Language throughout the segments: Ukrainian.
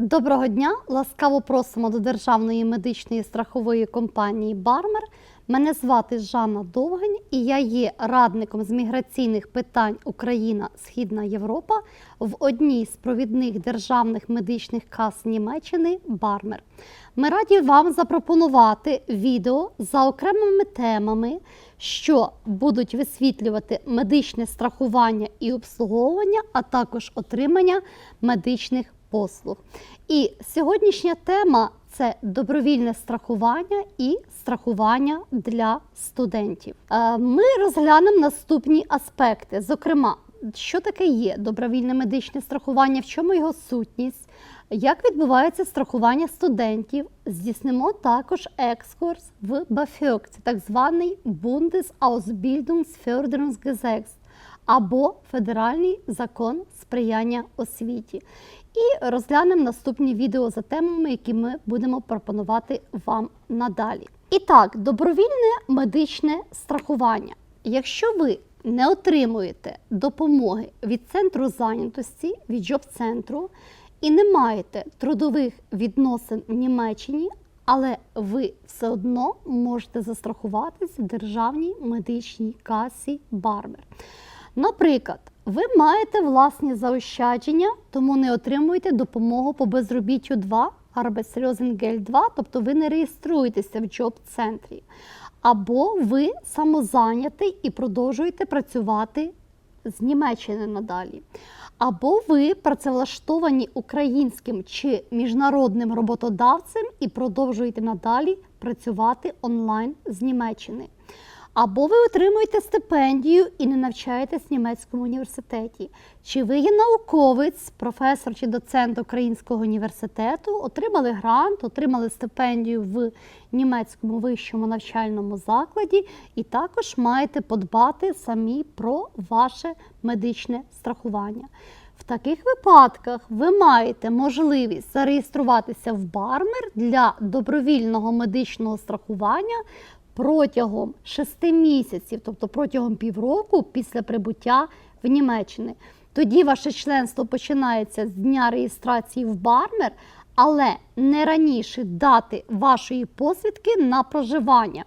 Доброго дня! Ласкаво просимо до Державної медичної страхової компанії Бармер. Мене звати Жанна Довгань і я є радником з міграційних питань Україна Східна Європа в одній з провідних державних медичних кас Німеччини Бармер. Ми раді вам запропонувати відео за окремими темами, що будуть висвітлювати медичне страхування і обслуговування, а також отримання медичних послуг. І сьогоднішня тема це добровільне страхування і страхування для студентів. Е, Ми розглянемо наступні аспекти. Зокрема, що таке є добровільне медичне страхування, в чому його сутність, як відбувається страхування студентів, здійснимо також екскурс в БАФьОК, це так званий Bundesausbildungsförderungsgesetz або Федеральний закон сприяння освіті. І розглянемо наступні відео за темами, які ми будемо пропонувати вам надалі. І так, добровільне медичне страхування. Якщо ви не отримуєте допомоги від центру зайнятості, від джоб-центру і не маєте трудових відносин в Німеччині, але ви все одно можете застрахуватись в державній медичній касі Бармер. Наприклад, ви маєте власні заощадження, тому не отримуєте допомогу по безробіттю 2, Arbeitslosengeld 2, тобто ви не реєструєтеся в джоб-центрі. Або ви самозайнятий і продовжуєте працювати з Німеччини надалі. Або ви працевлаштовані українським чи міжнародним роботодавцем і продовжуєте надалі працювати онлайн з Німеччини. Або ви отримуєте стипендію і не навчаєтесь в німецькому університеті. Чи ви є науковець, професор чи доцент Українського університету, отримали грант, отримали стипендію в німецькому вищому навчальному закладі, і також маєте подбати самі про ваше медичне страхування. В таких випадках ви маєте можливість зареєструватися в Бармер для добровільного медичного страхування протягом 6 місяців, тобто протягом півроку після прибуття в Німеччини. Тоді ваше членство починається з дня реєстрації в Бармер, але не раніше дати вашої посвідки на проживання,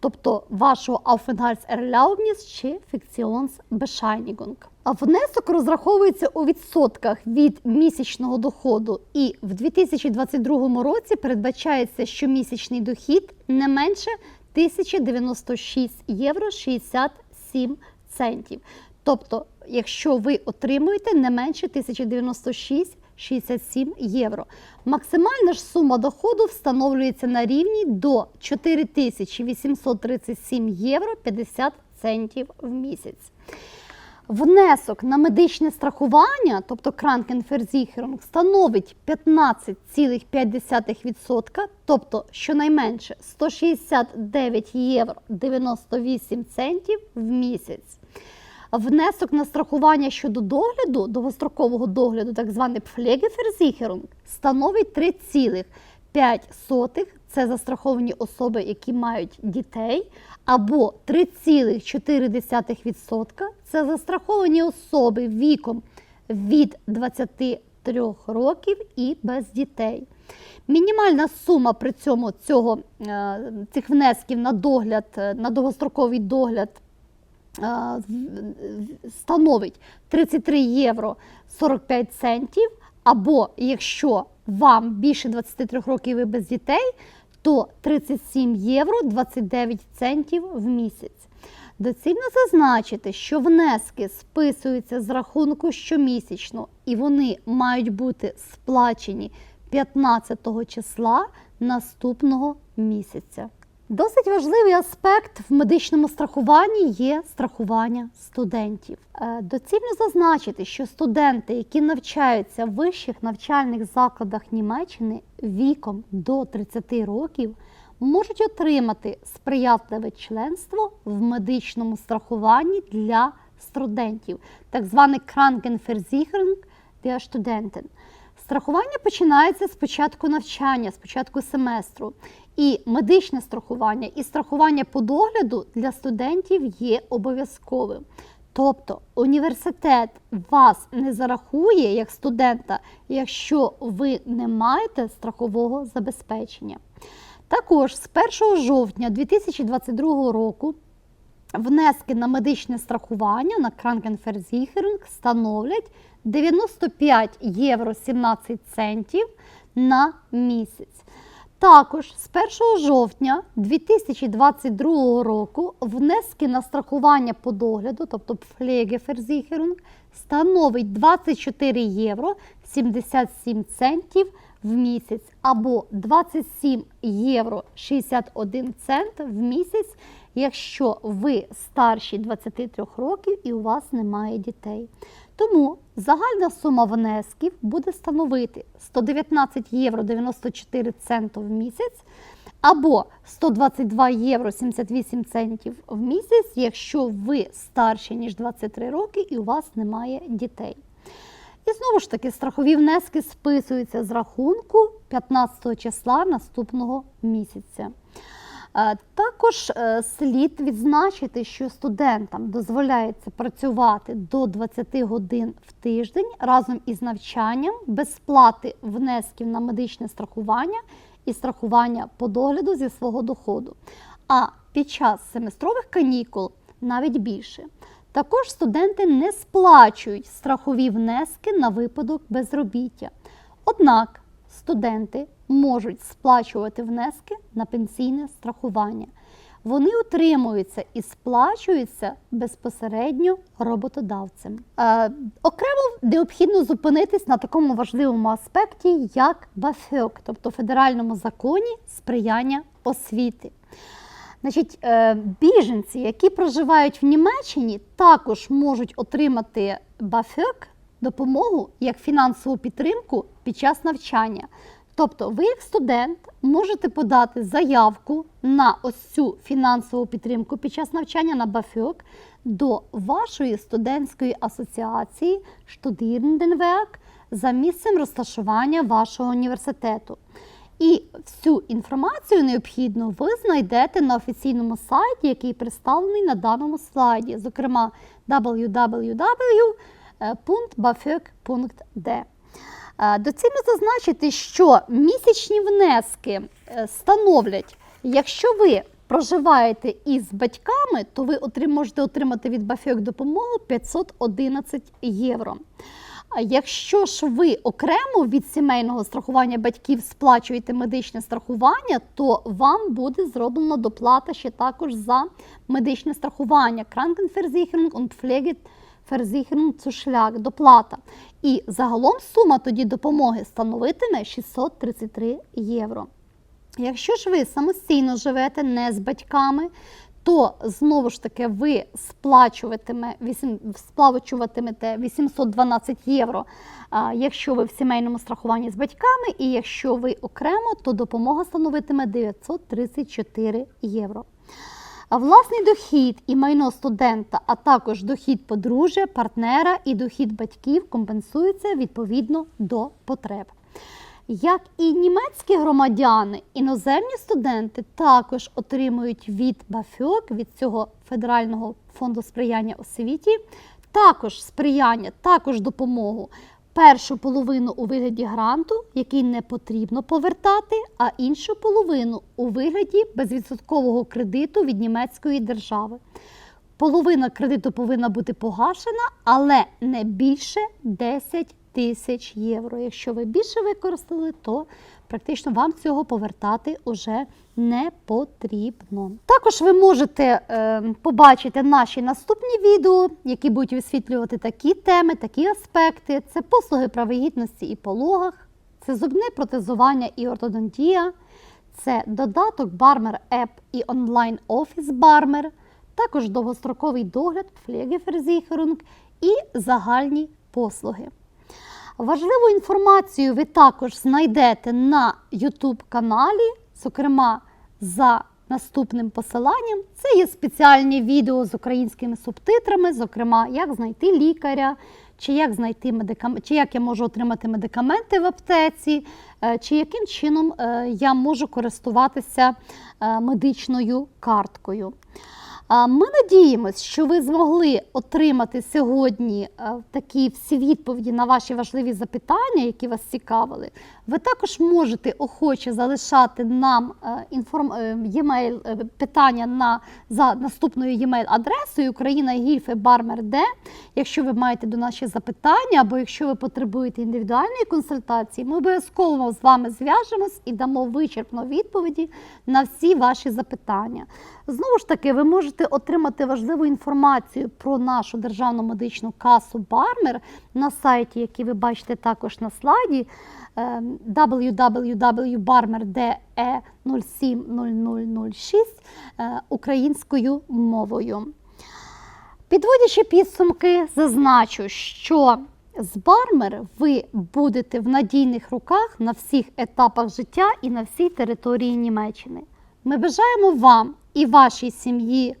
тобто вашого Aufenthaltserlaubnis чи Fiktionsbescheinigung. А внесок розраховується у відсотках від місячного доходу, і в 2022 році передбачається щомісячний дохід не менше 1096 євро 67 центів. Тобто, якщо ви отримуєте не менше 1096 67 євро. Максимальна ж сума доходу встановлюється на рівні до 4837 євро 50 центів в місяць. Внесок на медичне страхування, тобто Krankenversicherung, становить 15,5%, тобто щонайменше 169 євро 98 центів в місяць. Внесок на страхування щодо догляду, довгострокового догляду, так званий Pflegeversicherung, становить 3,5%. Це застраховані особи, які мають дітей, або 3,4% це застраховані особи віком від 23 років і без дітей. Мінімальна сума при цьому цього, е, цих внесків на догляд, е, на довгостроковий догляд е, становить 33 євро 45 центів, або якщо вам більше 23 років і без дітей, то 37 євро 29 центів в місяць. Доцільно зазначити, що внески списуються з рахунку щомісячно і вони мають бути сплачені 15 числа наступного місяця. Досить важливий аспект в медичному страхуванні є страхування студентів. Е, Доцільно зазначити, що студенти, які навчаються в вищих навчальних закладах Німеччини віком до 30 років, можуть отримати сприятливе членство в медичному страхуванні для студентів, так званий Krankenversicherung der Studenten. Страхування починається з початку навчання, з початку семестру. І медичне страхування, і страхування по догляду для студентів є обов'язковим. Тобто університет вас не зарахує як студента, якщо ви не маєте страхового забезпечення. Також з 1 жовтня 2022 року внески на медичне страхування на Krankenversicherung становлять 95 євро 17 центів на місяць. Також з 1 жовтня 2022 року внески на страхування по догляду, тобто Pflegeversicherung, становить 24 євро 77 центів в місяць або 27 євро 61 цент в місяць, якщо ви старші 23 років і у вас немає дітей. Тому загальна сума внесків буде становити 119 євро 94 центів в місяць або 122 євро 78 центів в місяць, якщо ви старші ніж 23 роки і у вас немає дітей. І знову ж таки, страхові внески списуються з рахунку 15 числа наступного місяця. Е, Також е, слід відзначити, що студентам дозволяється працювати до 20 годин в тиждень разом із навчанням без сплати внесків на медичне страхування і страхування по догляду зі свого доходу. А під час семестрових канікул навіть більше. Також студенти не сплачують страхові внески на випадок безробіття. Однак студенти можуть сплачувати внески на пенсійне страхування. Вони утримуються і сплачуються безпосередньо роботодавцем. Е, окремо необхідно зупинитись на такому важливому аспекті, як БАФьОК, тобто федеральному законі сприяння освіти. Значить, е, біженці, які проживають в Німеччині, також можуть отримати БАФьОК допомогу як фінансову підтримку під час навчання. Тобто, ви, як студент, можете подати заявку на ось цю фінансову підтримку під час навчання на БАФьОК до вашої студентської асоціації Штудірнденвек за місцем розташування вашого університету. І всю інформацію необхідну ви знайдете на офіційному сайті, який представлений на даному слайді, зокрема www.bafök.d. Е, Доцільно зазначити, що місячні внески е, становлять, якщо ви проживаєте із батьками, то ви можете отримати від Бафьок допомогу 511 євро. Якщо ж ви окремо від сімейного страхування батьків сплачуєте медичне страхування, то вам буде зроблена доплата ще також за медичне страхування. Krankenversicherung und Zuschlag, доплата. І загалом сума тоді допомоги становитиме 633 євро. Якщо ж ви самостійно живете не з батьками, то знову ж таки ви сплачуватиме, сплачуватимете 812 євро, якщо ви в сімейному страхуванні з батьками, і якщо ви окремо, то допомога становитиме 934 євро. А власний дохід і майно студента, а також дохід подружжя, партнера і дохід батьків компенсуються відповідно до потреб. Як і німецькі громадяни, іноземні студенти також отримують від БАФьОК, від цього Федерального фонду сприяння освіті, також сприяння, також допомогу. Першу половину у вигляді гранту, який не потрібно повертати, а іншу половину у вигляді безвідсоткового кредиту від німецької держави. Половина кредиту повинна бути погашена, але не більше 10 тисяч євро. Якщо ви більше використали, то практично вам цього повертати уже не потрібно. Також ви можете е, побачити наші наступні відео, які будуть висвітлювати такі теми, такі аспекти. Це послуги про вагітності і пологах, це зубне протезування і ортодонтія, це додаток Barmer App і онлайн офіс Barmer, також довгостроковий догляд Pflegeversicherung і загальні послуги. Важливу інформацію ви також знайдете на YouTube каналі, зокрема за наступним посиланням. Це є спеціальні відео з українськими субтитрами, зокрема, як знайти лікаря, чи як знайти медикам... чи як я можу отримати медикаменти в аптеці, е, чи яким чином е, я можу користуватися е, медичною карткою. Ми надіємось, що ви змогли отримати сьогодні е, такі всі відповіді на ваші важливі запитання, які вас цікавили. Ви також можете охоче залишати нам е, інформ... е, е, питання на за наступною e-mail адресою Україна. Якщо ви маєте до ще запитання, або якщо ви потребуєте індивідуальної консультації, ми обов'язково з вами зв'яжемось і дамо вичерпно відповіді на всі ваші запитання. Знову ж таки, ви можете отримати важливу інформацію про нашу державну медичну касу Бармер на сайті, який ви бачите також на слайді е, www.barmer.de070006 е, українською мовою. Підводячи підсумки, зазначу, що з Бармер ви будете в надійних руках на всіх етапах життя і на всій території Німеччини. Ми бажаємо вам і вашій сім'ї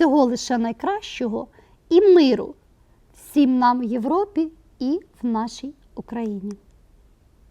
всього лише найкращого і миру всім нам в Європі і в нашій Україні.